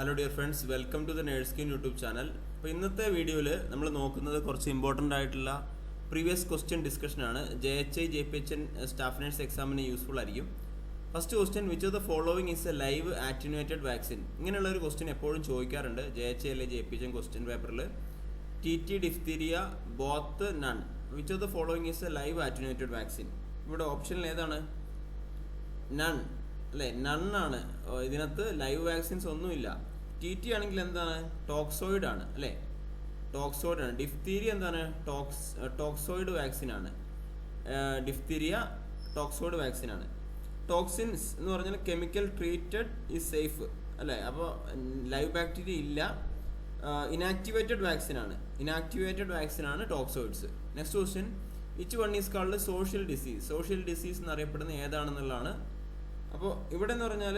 Hello dear friends welcome to the nurse queen YouTube channel അപ്പോൾ ഇന്നത്തെ വീഡിയോയിൽ നമ്മൾ നോക്കുന്നത് കുറച്ച് ഇമ്പോർട്ടന്റ് ആയിട്ടുള്ള previous question ഡിസ്കഷനാണ് J H I J P H N staff nurse എക്സാമിന് യൂസ്ഫുൾ ആയിരിക്കും. First question which of the following is a live attenuated vaccine ഇങ്ങനെയുള്ള ഒരു ക്വസ്റ്റ്യൻ എപ്പോഴും ചോദിക്കാറുണ്ട്. ജെ എച്ച് ഐ അല്ലെ J P H N question പേപ്പറിൽ T T diphtheria both none which of the following is a live attenuated vaccine ഇവിടെ ഓപ്ഷനിൽ ഏതാണ്? None അല്ലേ? നൺ ആണ്. ഇതിനകത്ത് ലൈവ് വാക്സിൻസ് ഒന്നുമില്ല. ടി ടി ആണെങ്കിൽ എന്താണ്? ടോക്സോയിഡ് ആണ് അല്ലേ? ടോക്സോയിഡ് ആണ്. ഡിഫ്തീരിയ എന്താണ്? ടോക്സ് ടോക്സോയിഡ് വാക്സിൻ ആണ്. ഡിഫ്തീരിയ ടോക്സോയിഡ് വാക്സിൻ ആണ്. ടോക്സിൻസ് എന്ന് പറഞ്ഞാൽ കെമിക്കൽ ട്രീറ്റഡ് ഈസ് സേഫ് അല്ലേ? അപ്പോൾ ലൈവ് ബാക്ടീരിയ ഇല്ല. ഇനാക്ടിവേറ്റഡ് വാക്സിൻ ആണ്. ഇനാക്ടിവേറ്റഡ് വാക്സിൻ ആണ് toxoids next question which one is called social disease social disease എന്നറിയപ്പെടുന്ന ഏതാണെന്നുള്ളതാണ്. അപ്പോൾ ഇവിടെ എന്ന് പറഞ്ഞാൽ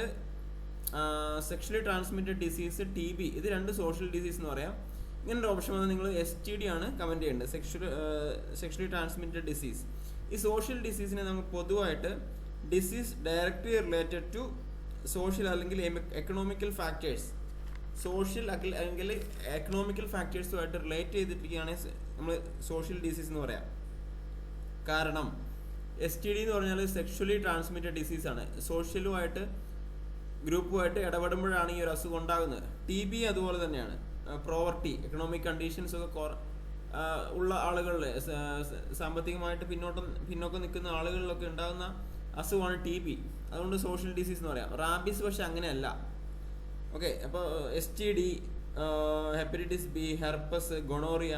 sexually transmitted disease T B ഇത് രണ്ട് സോഷ്യൽ ഡിസീസ് എന്ന് പറയാം. ഇങ്ങനെ ഒരു ഓപ്ഷൻ വന്നാൽ നിങ്ങൾ എസ് ടി ഡി ആണ് കമന്റ് ചെയ്യേണ്ടത്. സെക്ഷൽ സെക്ഷലി ട്രാൻസ്മിറ്റഡ് ഡിസീസ് ഈ സോഷ്യൽ ഡിസീസിനെ നമുക്ക് പൊതുവായിട്ട് disease directly related to social അല്ലെങ്കിൽ എക്കണോമിക്കൽ ഫാക്ടേഴ്സ് സോഷ്യൽ അല്ലെങ്കിൽ എക്കണോമിക്കൽ ഫാക്ടേഴ്സുമായിട്ട് റിലേറ്റ് ചെയ്തിട്ടിരിക്കുകയാണെങ്കിൽ നമ്മൾ സോഷ്യൽ ഡിസീസ് എന്ന് പറയാം. കാരണം എസ് ടി ഡി എന്ന് പറഞ്ഞാൽ സെക്ഷലി ട്രാൻസ്മിറ്റഡ് ഡിസീസാണ് സോഷ്യലുമായിട്ട് ഗ്രൂപ്പുമായിട്ട് ഇടപെടുമ്പോഴാണ് ഈ ഒരു അസുഖം ഉണ്ടാകുന്നത്. ടി ബി അതുപോലെ തന്നെയാണ്. പ്രോവർട്ടി എക്കണോമിക് കണ്ടീഷൻസ് ഒക്കെ ഉള്ള ആളുകളിൽ സാമ്പത്തികമായിട്ട് പിന്നോട്ടം പിന്നോക്കം നിൽക്കുന്ന ആളുകളിലൊക്കെ ഉണ്ടാകുന്ന അസുഖമാണ് ടി ബി അതുകൊണ്ട് സോഷ്യൽ ഡിസീസ് എന്ന് പറയാം. റാബീസ് പക്ഷെ അങ്ങനെയല്ല. ഓക്കെ അപ്പോൾ S T D hepatitis B herpes gonorrhoea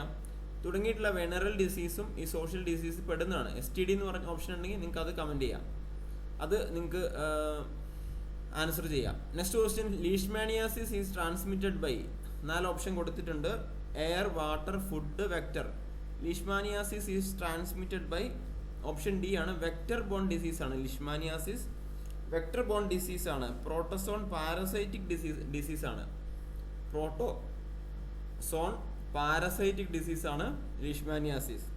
തുടങ്ങിയിട്ടുള്ള വെനറൽ ഡിസീസും ഈ സോഷ്യൽ ഡിസീസ് പെടുന്നതാണ്. എസ് ടി ഡി എന്ന് പറഞ്ഞ ഓപ്ഷൻ ഉണ്ടെങ്കിൽ നിങ്ങൾക്ക് അത് കമന്റ് ചെയ്യാം. അത് നിങ്ങൾക്ക് ആൻസർ ചെയ്യാം. Next question leishmaniasis is transmitted by നാല് ഓപ്ഷൻ കൊടുത്തിട്ടുണ്ട്. Air water food vector leishmaniasis is transmitted by option D ആണ്. വെക്റ്റർ ബോൺ ഡിസീസ് ആണ്. ലിഷ്മാനിയാസിസ് വെക്റ്റർ ബോൺ ഡിസീസ് ആണ്. പ്രോട്ടോസോൺ പാരസൈറ്റിക് ഡിസീസ് ഡിസീസ് ആണ്. പ്രോട്ടോ സോൺ പാരസൈറ്റിക് ഡിസീസ് ആണ് leishmaniasis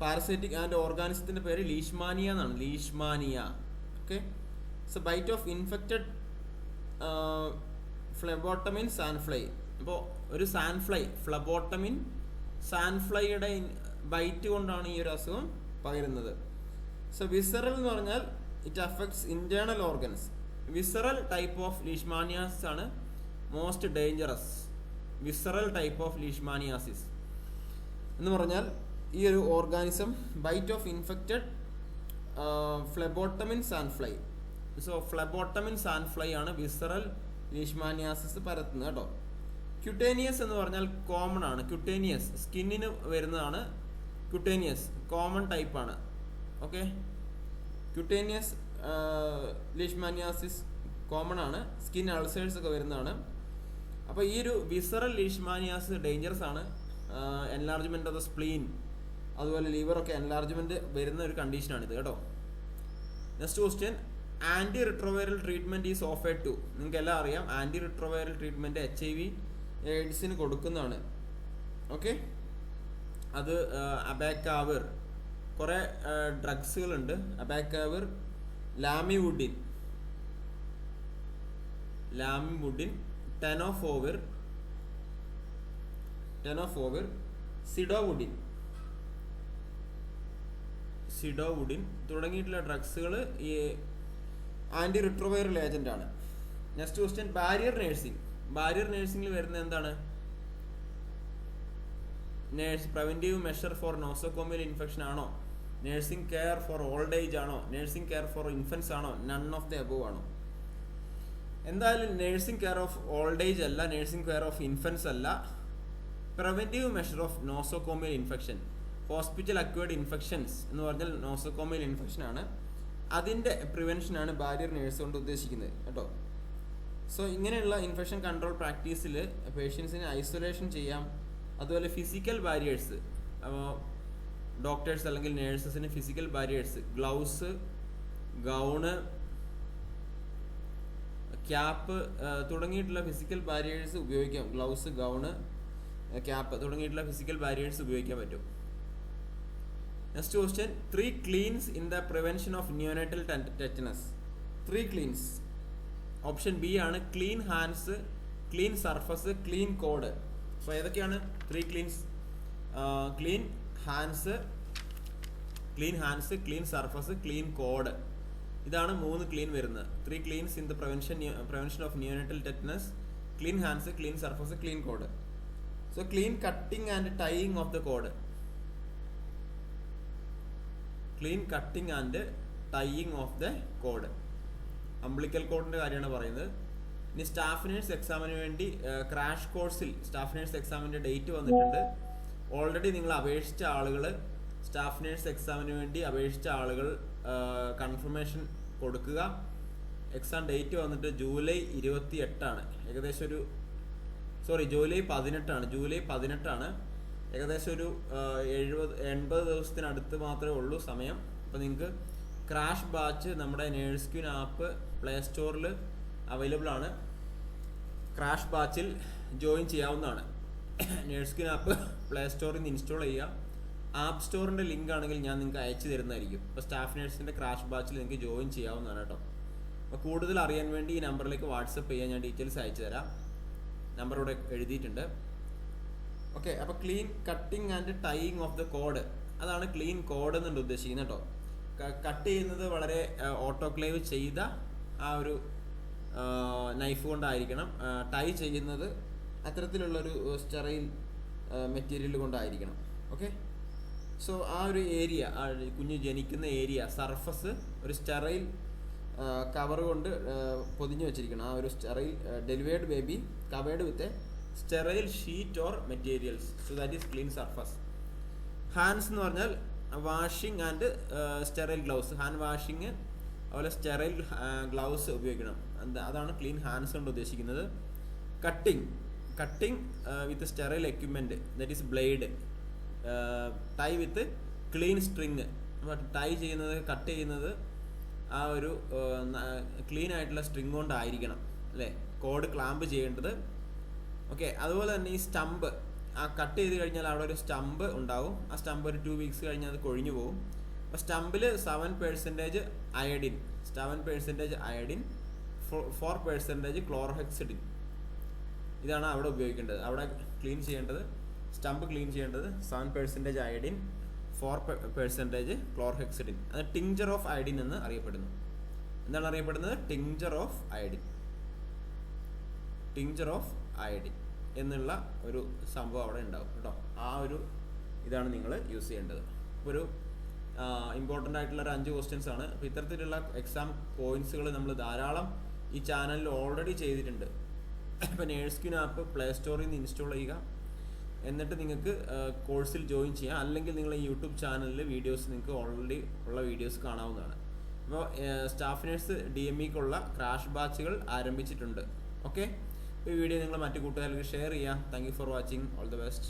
parasitic and ഓർഗാനിസത്തിന്റെ പേര് leishmania എന്നാണ്. Leishmania okay so bite of infected phlebotomine sandfly അപ്പോൾ ഒരു സാൻഫ്ലൈ ഫ്ലബോട്ടമിൻ സാൻഫ്ലൈയുടെ ബൈറ്റ് കൊണ്ടാണ് ഈ ഒരു അസുഖം പകരുന്നത്. സോ വിസറൽ എന്ന് പറഞ്ഞാൽ it affects internal organs visceral type of leishmaniasis ആണ് most dangerous visceral type of leishmaniasis എന്ന് പറഞ്ഞാൽ ഈ ഒരു organism bite of infected phlebotomine sandfly so phlebotomine sandfly ആണ് വിസറൽ ലീഷ്മാനിയാസിസ് പരത്തുന്നത് കേട്ടോ. ക്യുട്ടേനിയസ് എന്ന് പറഞ്ഞാൽ കോമൺ ആണ്. ക്യുട്ടേനിയസ് സ്കിന്നിന് വരുന്നതാണ് ക്യുട്ടേനിയസ് കോമൺ ടൈപ്പാണ് ഓക്കെ ക്യുട്ടേനിയസ് ലീഷ്മാനിയാസിസ് കോമൺ ആണ്. സ്കിൻ അൾസേഴ്സ് ഒക്കെ വരുന്നതാണ്. അപ്പോൾ ഈ ഒരു വിസറൽ ലീഷ്മാനിയാസ് ഡേഞ്ചറസ് ആണ്. എൻലാർജ്മെന്റ് ഓഫ് ദ സ്പ്ലീൻ അതുപോലെ ലിവറൊക്കെ എൻലാർജ്മെന്റ് വരുന്ന ഒരു കണ്ടീഷനാണിത് കേട്ടോ. Next question anti retroviral treatment is offered to നിങ്ങൾക്ക് എല്ലാം അറിയാം anti retroviral treatment H I V എയ്ഡ്സിന് കൊടുക്കുന്നതാണ്. ഓക്കെ അത് അബാക്കാവിർ. കുറേ ഡ്രഗ്സുകളുണ്ട് അബാക്കാവിർ ലാമിവുഡിൻ. ലാമിവുഡിൻ ടെനോഫോവിർ ടെനോഫോവിർ സിഡോവുഡിൻ. സിഡോവുഡിൻ തുടങ്ങിയിട്ടുള്ള ഡ്രഗ്സുകൾ ഈ ആന്റി റിട്രോവൈറൽ ആണ്. Next question barrier nursing barrier നേഴ്സിംഗിൽ വരുന്ന എന്താണ്? Nurse preventive measure for nosocomial infection ആണോ? Nursing care for old age ആണോ? നേഴ്സിംഗ് കെയർ ഫോർ ഇൻഫൻസ് ആണോ? നൺ ഓഫ് ദി അബവ് ആണോ? എന്തായാലും nursing care of old age അല്ല nursing care of infants അല്ല. Preventive measure of nosocomial infection hospital acquired infections എന്ന് പറഞ്ഞാൽ nosocomial infection ആണ്. അതിന്റെ പ്രിവെൻഷനാണ് ബാരിയർ നേഴ്സ് കൊണ്ട് ഉദ്ദേശിക്കുന്നത് കേട്ടോ. സോ ഇങ്ങനെയുള്ള ഇൻഫെക്ഷൻ കൺട്രോൾ പ്രാക്ടീസിൽ പേഷ്യൻസിനെ ഐസൊലേഷൻ ചെയ്യാം. അതുപോലെ ഫിസിക്കൽ ബാരിയേഴ്സ് ഡോക്ടേഴ്സ് അല്ലെങ്കിൽ നേഴ്സസിന് physical barriers gloves gown cap തുടങ്ങിയിട്ടുള്ള ഫിസിക്കൽ ബാരിയേഴ്സ് ഉപയോഗിക്കാം. ഗ്ലൗസ് ഗൗണ് ക്യാപ്പ് തുടങ്ങിയിട്ടുള്ള ഫിസിക്കൽ ബാരിയേഴ്സ് ഉപയോഗിക്കാൻ പറ്റും. Next question three cleans in the prevention of neonatal tetanus three cleans option B ആണ് clean hands clean surface clean cord അപ്പോൾ ഏതൊക്കെയാണ്? Three cleans clean hands clean hands clean surface clean cord ഇതാണ് മൂന്ന് clean വരുന്നത്. Three cleans in the prevention prevention of neonatal tetanus clean hands clean surface clean cord so clean cutting and tying of the cord clean cutting and tying of the cord umbilical കോഡിന്റെ കാര്യമാണ് പറയുന്നത്. ഇനി staff nurse എക്സാമിന് വേണ്ടി crash കോഴ്സിൽ staff nurse എക്സാമിന്റെ date വന്നിട്ടുണ്ട്. Already നിങ്ങൾ അപേക്ഷിച്ച ആളുകൾ സ്റ്റാഫ് നേഴ്സ് എക്സാമിന് വേണ്ടി അപേക്ഷിച്ച ആളുകൾ കൺഫർമേഷൻ കൊടുക്കുക. എക്സാം ഡേറ്റ് വന്നിട്ട് ജൂലൈ ഇരുപത്തി എട്ടാണ് ഏകദേശം ഒരു സോറി ജൂലൈ പതിനെട്ടാണ്. ജൂലൈ പതിനെട്ടാണ്. ഏകദേശം ഒരു എഴുപത് എൺപത് ദിവസത്തിനടുത്ത് മാത്രമേ ഉള്ളൂ സമയം. അപ്പോൾ നിങ്ങൾക്ക് ക്രാഷ് ബാച്ച് നമ്മുടെ നേഴ്സ് ക്യൂൻ ആപ്പ് പ്ലേ സ്റ്റോറിൽ അവൈലബിൾ ആണ്. ക്രാഷ് ബാച്ചിൽ ജോയിൻ ചെയ്യാവുന്നതാണ്. നേഴ്സ് ക്യൂൻ ആപ്പ് പ്ലേ സ്റ്റോറിൽ നിന്ന് ഇൻസ്റ്റാൾ ചെയ്യുക. ആപ്പ് സ്റ്റോറിന്റെ ലിങ്ക് ആണെങ്കിൽ ഞാൻ നിങ്ങൾക്ക് അയച്ചു തരുന്നതായിരിക്കും. അപ്പോൾ സ്റ്റാഫ് നേഴ്സിന്റെ ക്രാഷ് ബാച്ചിൽ നിങ്ങൾക്ക് ജോയിൻ ചെയ്യാവുന്നതാണ് കേട്ടോ. അപ്പോൾ കൂടുതൽ അറിയാൻ വേണ്ടി ഈ നമ്പറിലേക്ക് വാട്സപ്പ് ചെയ്യാൻ ഞാൻ ഡീറ്റെയിൽസ് അയച്ചു തരാം. നമ്പർ ഇവിടെ എഴുതിയിട്ടുണ്ട്. ഓക്കെ അപ്പോൾ clean cutting and tying of the cord അതാണ് ക്ലീൻ കോഡ് എന്നുണ്ട് ഉദ്ദേശിക്കുന്നത് കേട്ടോ കട്ട് ചെയ്യുന്നത് വളരെ ഓട്ടോക്ലേവ് ചെയ്ത ആ ഒരു നൈഫ് കൊണ്ടായിരിക്കണം. ടൈ ചെയ്യുന്നത് അത്തരത്തിലുള്ളൊരു സ്റ്റെറൈൽ മെറ്റീരിയൽ കൊണ്ടായിരിക്കണം. ഓക്കെ? സോ ആ ഒരു ഏരിയ ആ കുഞ്ഞ് ജനിക്കുന്ന ഏരിയ സർഫസ് ഒരു സ്റ്റെറൈൽ കവർ കൊണ്ട് പൊതിഞ്ഞു വെച്ചിരിക്കണം. ആ ഒരു sterile delivered baby covered with a sterile sheet or materials. So that is clean surface hands എന്ന് പറഞ്ഞാൽ washing and sterile gloves. Hand washing അതുപോലെ സ്റ്റെറൈൽ ഗ്ലൗസ് ഉപയോഗിക്കണം. എന്താ അതാണ് ക്ലീൻ ഹാൻഡ്സ് കൊണ്ട് ഉദ്ദേശിക്കുന്നത്. Cutting cutting with sterile equipment that is blade tie with clean string tie ചെയ്യുന്നത് cut ചെയ്യുന്നത് ആ ഒരു ക്ലീൻ ആയിട്ടുള്ള സ്ട്രിങ് കൊണ്ടായിരിക്കണം. അല്ലേ? കോഡ് ക്ലാമ്പ് ചെയ്യേണ്ടത്. ഓക്കെ അതുപോലെ തന്നെ ഈ സ്റ്റമ്പ് ആ കട്ട് ചെയ്ത് കഴിഞ്ഞാൽ അവിടെ ഒരു സ്റ്റമ്പ് ഉണ്ടാവും. ആ സ്റ്റമ്പ് ഒരു ടു വീക്സ് കഴിഞ്ഞാൽ അത് കൊഴിഞ്ഞു പോകും. അപ്പോൾ സ്റ്റമ്പിൽ seven percentage iodine seven percentage iodine four percentage chlorhexidine ഇതാണ് അവിടെ ഉപയോഗിക്കേണ്ടത്. അവിടെ ക്ലീൻ ചെയ്യേണ്ടത് സ്റ്റമ്പ് ക്ലീൻ ചെയ്യേണ്ടത് seven percentage iodine four percentage chlorhexidine അത് ടിങ്ചർ ഓഫ് അയഡിൻ എന്ന് അറിയപ്പെടുന്നു. എന്താണ് അറിയപ്പെടുന്നത്? Tincture of iodine tincture of iodine എന്നുള്ള ഒരു സംഭവം അവിടെ ഉണ്ടാവും കേട്ടോ. ആ ഒരു ഇതാണ് നിങ്ങൾ യൂസ് ചെയ്യേണ്ടത്. ഒരു ഇമ്പോർട്ടന്റ് ആയിട്ടുള്ള ഒരു അഞ്ച് ക്വസ്റ്റ്യൻസ് ആണ്. അപ്പോൾ ഇത്തരത്തിലുള്ള എക്സാം പോയിന്റ്സുകൾ നമ്മൾ ധാരാളം ഈ ചാനലിൽ ഓൾറെഡി ചെയ്തിട്ടുണ്ട്. ഇപ്പോൾ നേഴ്സ്ക്യൂൻ ആപ്പ് പ്ലേ സ്റ്റോറിൽ നിന്ന് ഇൻസ്റ്റാൾ ചെയ്യുക. എന്നിട്ട് നിങ്ങൾക്ക് കോഴ്സിൽ ജോയിൻ ചെയ്യാം. അല്ലെങ്കിൽ നിങ്ങൾ യൂട്യൂബ് ചാനലിൽ വീഡിയോസ് നിങ്ങൾക്ക് ഓൾറെഡി ഉള്ള വീഡിയോസ് കാണാവുന്നതാണ്. അപ്പോൾ സ്റ്റാഫ് നേഴ്സ് ഡി എം ഇക്കുള്ള ക്രാഷ് ബാച്ചുകൾ ആരംഭിച്ചിട്ടുണ്ട്. ഓക്കെ ഈ വീഡിയോ നിങ്ങൾ മറ്റു കൂട്ടുകാർക്ക് ഷെയർ ചെയ്യാം. Thank you for watching all the best